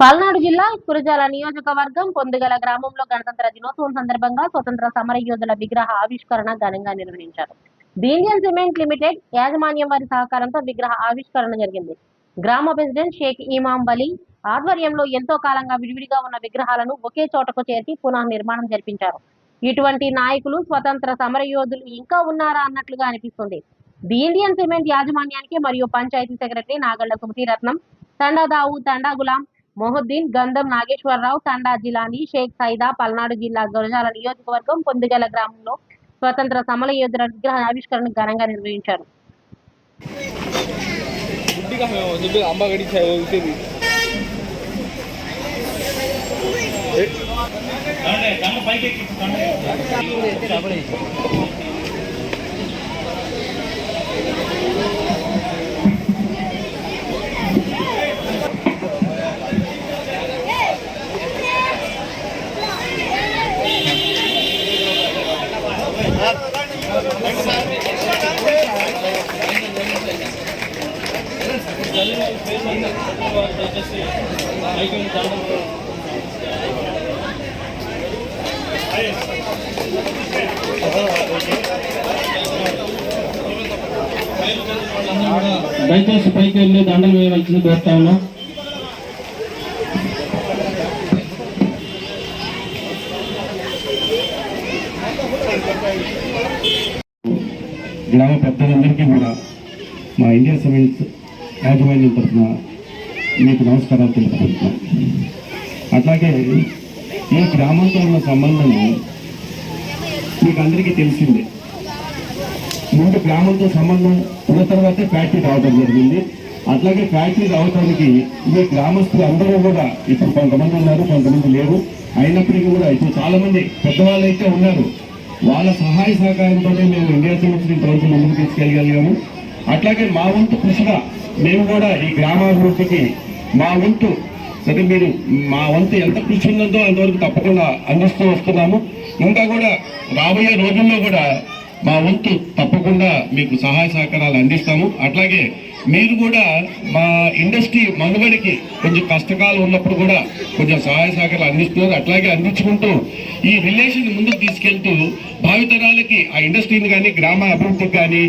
పల్నాడు జిల్లా కురజాల నియోజకవర్గం పొందుగల గ్రామంలో గణతంత్ర దినోత్సవం సందర్భంగా స్వతంత్ర సమర యోధుల విగ్రహ ఆవిష్కరణ ఘనంగా నిర్వహించారు. బీంజన్ ఇండియన్ సిమెంట్ లిమిటెడ్ యాజమాన్యం వారి సహకారంతో విగ్రహ ఆవిష్కరణ జరిగింది. గ్రామ ప్రెసిడెంట్ షేక్ ఇమాం బలి ఆధ్వర్యంలో ఎంతో కాలంగా విడివిడిగా ఉన్న విగ్రహాలను ఒకే చోటకు చేర్చి పునః నిర్మాణం జరిపించారు. ఇటువంటి నాయకులు స్వతంత్ర సమర యోధులు ఇంకా ఉన్నారా అన్నట్లుగా అనిపిస్తుంది. ది ఇండియన్ సిమెంట్ యాజమాన్యానికి మరియు పంచాయతీ సెక్రటరీ నాగళ్ళ సుమతిరత్నం తండా దావు తండా గులాం మొహుద్దీన్ గంధం నాగేశ్వరరావు తండా జిల్లాని షేక్ సైదా పల్నాడు జిల్లా గురజాల నియోజకవర్గం పొందుగల గ్రామంలో స్వతంత్ర సమల యోధుల విగ్రహ ఆవిష్కరణ ఘనంగా నిర్వహించారు. దయచేసి పైకి వెళ్ళి దండలు వేయవలసింది కోరుతా ఉన్నాం. గ్రామ పెద్దలందరికీ కూడా మా ఇండియా సిమెంట్స్ యాజమాన్యం తరఫున మీకు నమస్కారాలు తెలుపుకుంటున్నాం. అట్లాగే ఈ గ్రామంతో ఉన్న సంబంధం మీకు అందరికీ తెలిసిందే. ముందు గ్రామంతో సంబంధం ఉన్న తర్వాతే ఫ్యాక్టరీ రావడం జరిగింది. అట్లాగే ఫ్యాక్టరీ రావడానికి మీ గ్రామస్తులు అందరూ కూడా ఇప్పుడు కొంతమంది ఉన్నారు కొంతమంది లేరు. అయినప్పటికీ కూడా ఇప్పుడు చాలా మంది పెద్దవాళ్ళు అయితే ఉన్నారు. వాళ్ళ సహాయ సహకారంతోనే మేము ఇండియా సిమెంట్స్ ఇంతవరకు ముందుకు తీసుకెళ్ళగలిగాము. అట్లాగే మా వంతు కృషిగా మేము కూడా ఈ గ్రామాభివృద్ధికి మా వంతు సరే మీరు మా వంతు ఎంత కృషి ఉందో అంతవరకు తప్పకుండా అందిస్తూ వస్తున్నాము. ఇంకా కూడా రాబోయే రోజుల్లో కూడా మా వంతు తప్పకుండా మీకు సహాయ సహకారాలు అందిస్తాము. అట్లాగే మీరు కూడా మా ఇండస్ట్రీ మనుగడికి కొంచెం కష్టకాలం ఉన్నప్పుడు కూడా కొంచెం సహాయ సహకారాలు అందిస్తున్నారు. అట్లాగే అందించుకుంటూ ఈ రిలేషన్ ముందుకు తీసుకెళ్తూ భావితరాలకి ఆ ఇండస్ట్రీని కానీ గ్రామ అభివృద్ధికి కానీ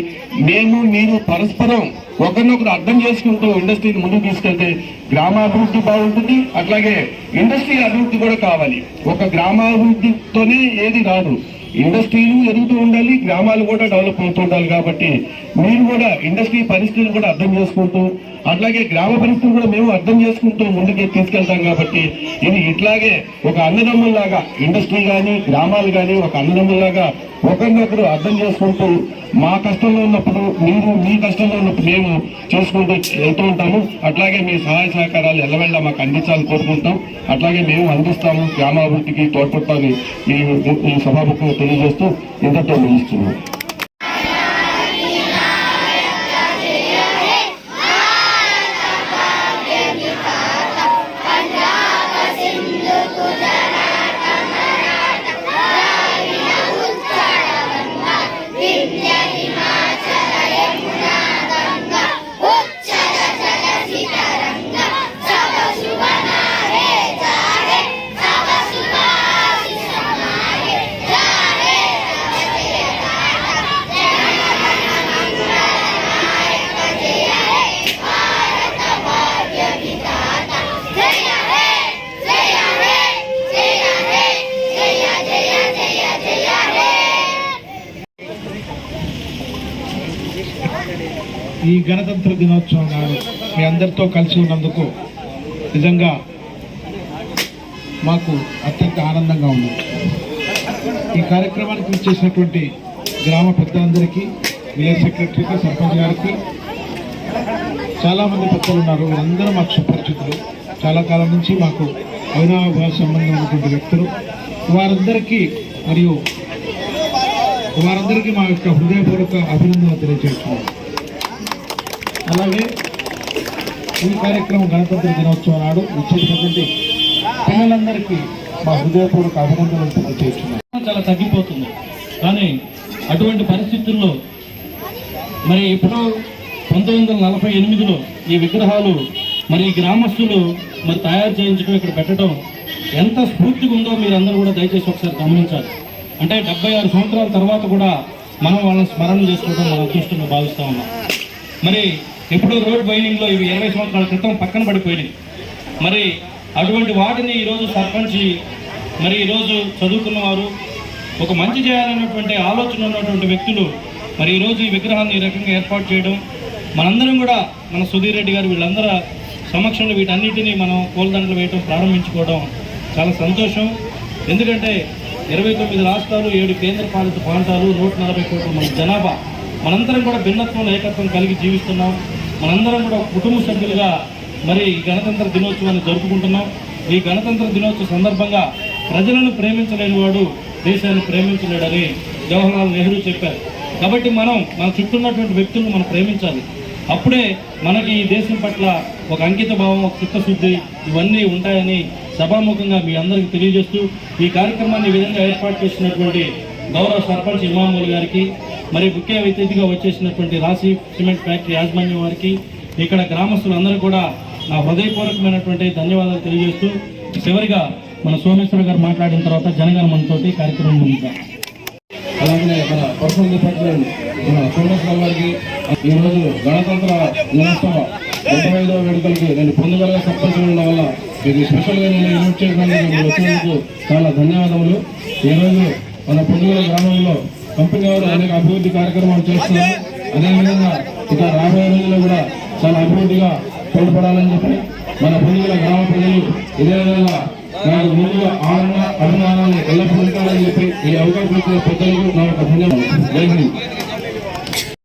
మేము మీరు పరస్పరం ఒకరినొకరు అర్థం చేసుకుంటూ ఇండస్ట్రీని ముందుకు తీసుకెళ్తే గ్రామాభివృద్ధి బాగుంటుంది. అట్లాగే ఇండస్ట్రీ అభివృద్ధి కూడా కావాలి. ఒక గ్రామాభివృద్ధితోనే ఏది రాదు. ఇండస్ట్రీలు ఎదుగుతూ ఉండాలి గ్రామాలు కూడా డెవలప్ అవుతూ ఉండాలి కాబట్టి మీరు కూడా ఇండస్ట్రీ పరిస్థితులు కూడా అర్థం చేసుకుంటూ అట్లాగే గ్రామ పరిస్థితులు కూడా మేము అర్థం చేసుకుంటూ ముందుకు తీసుకెళ్తాం కాబట్టి ఇది ఇట్లాగే ఒక అన్నదమ్ముల్లాగా ఇండస్ట్రీ కానీ గ్రామాలు కానీ ఒక అన్నదమ్ముల్లాగా ఒకరినొకరు అర్థం చేసుకుంటూ మా కష్టంలో ఉన్నప్పుడు మీరు మీ కష్టంలో ఉన్నప్పుడు మేము చేసుకుంటూ వెళ్తూ ఉంటాము. అట్లాగే మీ సహాయ సహకారాలు ఎల్లవెళ్ళ మాకు అందించాలని కోరుకుంటాం అట్లాగే మేము అందిస్తాము. గ్రామాభివృద్ధికి తోడ్పడతామని ఈ ఈ సభాముఖంగా తెలియజేస్తూ ఇంతతో ముగిస్తున్నాం. ఈ గణతంత్ర దినోత్సవం నాడు మీ అందరితో కలిసి ఉన్నందుకు నిజంగా మాకు అత్యంత ఆనందంగా ఉంది. ఈ కార్యక్రమానికి ఇచ్చేసినటువంటి గ్రామ పెద్దలందరికీ విలేజ్ సెక్రటరీకి సర్పంచ్ గారికి చాలామంది పెద్దలు ఉన్నారు. వీరందరూ మాకు సుపరిచితులు. చాలా కాలం నుంచి మాకు అవినాభావ సంబంధం ఉన్నటువంటి వ్యక్తులు. వారందరికీ మరియు వారందరికీ మా యొక్క హృదయపూర్వక అభినందనలు తెలియజేస్తున్నాం. అలాగే ఈ కార్యక్రమం గణతంత్ర దినోత్సవం నాడు వచ్చేటటువంటి పిల్లలందరికీ మా హృదయపూర్వక అభినందనలు తెలియజేస్తున్నాం చాలా తగ్గిపోతుంది. కానీ అటువంటి పరిస్థితుల్లో మరి ఎప్పుడో పంతొమ్మిది వందల నలభై ఎనిమిదిలో ఈ విగ్రహాలు మరి ఈ గ్రామస్తులు మరి తయారు చేయించడం ఇక్కడ పెట్టడం ఎంత స్ఫూర్తిగా ఉందో మీరందరూ కూడా దయచేసి ఒకసారి గమనించాలి. అంటే డెబ్బై ఆరు సంవత్సరాల తర్వాత కూడా మనం వాళ్ళని స్మరణ చేసుకోవడం మన అదృష్టంగా భావిస్తూ ఉన్నాం. మరి ఇప్పుడు రోడ్ బైనింగ్లో ఇవి ఇరవై సంవత్సరాల క్రితం పక్కన పడిపోయినాయి. మరి అటువంటి వాటిని ఈరోజు సర్పంచ్ మరి ఈరోజు చదువుకున్న వారు ఒక మంచి చేయాలన్నటువంటి ఆలోచన ఉన్నటువంటి వ్యక్తులు మరి ఈరోజు ఈ విగ్రహాన్ని ఈ రకంగా ఏర్పాటు చేయడం మనందరం కూడా మన సుధీర్ రెడ్డి గారు వీళ్ళందరూ సమక్షంలో వీటన్నిటినీ మనం కోల్దండలు వేయడం ప్రారంభించుకోవడం చాలా సంతోషం. ఎందుకంటే ఇరవై తొమ్మిది రాష్ట్రాలు ఏడు కేంద్ర పాలిత ప్రాంతాలు నూట నలభై కోట్ల మన జనాభా మనందరం కూడా భిన్నత్వం ఏకత్వం కలిగి జీవిస్తున్నాం. మనందరం కూడా కుటుంబ సభ్యులుగా మరి ఈ గణతంత్ర దినోత్సవాన్ని జరుపుకుంటున్నాం. ఈ గణతంత్ర దినోత్సవ సందర్భంగా ప్రజలను ప్రేమించలేని వాడు దేశాన్ని ప్రేమించలేడని జవహర్లాల్ నెహ్రూ చెప్పారు. కాబట్టి మనం మన చుట్టూ ఉన్నటువంటి వ్యక్తులను మనం ప్రేమించాలి. అప్పుడే మనకి ఈ దేశం పట్ల ఒక అంకిత భావం ఒక చిత్తశుద్ధి ఇవన్నీ ఉంటాయని సభాముఖంగా మీ అందరికీ తెలియజేస్తూ ఈ కార్యక్రమాన్ని ఈ విధంగా ఏర్పాటు చేసినటువంటి గౌరవ సర్పంచ్ ఇమాముల్ గారికి మరి ముఖ్య అతిథిగా వచ్చేసినటువంటి రాశి సిమెంట్ ఫ్యాక్టరీ యాజమాన్యం వారికి ఇక్కడ గ్రామస్తులందరూ కూడా నా హృదయపూర్వకమైనటువంటి ధన్యవాదాలు తెలియజేస్తూ చివరిగా మన సోమేశ్వర గారు మాట్లాడిన తర్వాత జనగణమనతోటి కార్యక్రమం ముందుగా అలాగే మన పర్సనల్ డిపార్ట్మెంట్ మన సోమేశ్వర గారికి ఈరోజు గణతంత్ర దినోత్సవ డెబ్బై ఐదవ వేడుకలకి నేను పొందుగల సర్పంచ్ ఉండడం వల్ల మీకు స్పెషల్గా నేను ఇన్వైట్ చేయడానికి వచ్చినందుకు చాలా ధన్యవాదములు. ఈరోజు మన పొందుగల గ్రామంలో కంపెనీ వారు అనేక అభివృద్ధి కార్యక్రమాలు చేస్తున్నారు. అదేవిధంగా ఇక రాబోయే రోజుల్లో కూడా చాలా అభివృద్ధిగా తోడ్పడాలని చెప్పి మన పొందుగల గ్రామ ప్రజలు ఇదే విధంగా నాకు ముందుగా ఆనంద అభిమానాన్ని ఎల్లప్పుడూ ఉంటారని చెప్పి ఈ అవకాశం ఇచ్చిన పెద్దలకు నా యొక్క ధన్యవాదాలు. జై హింద్.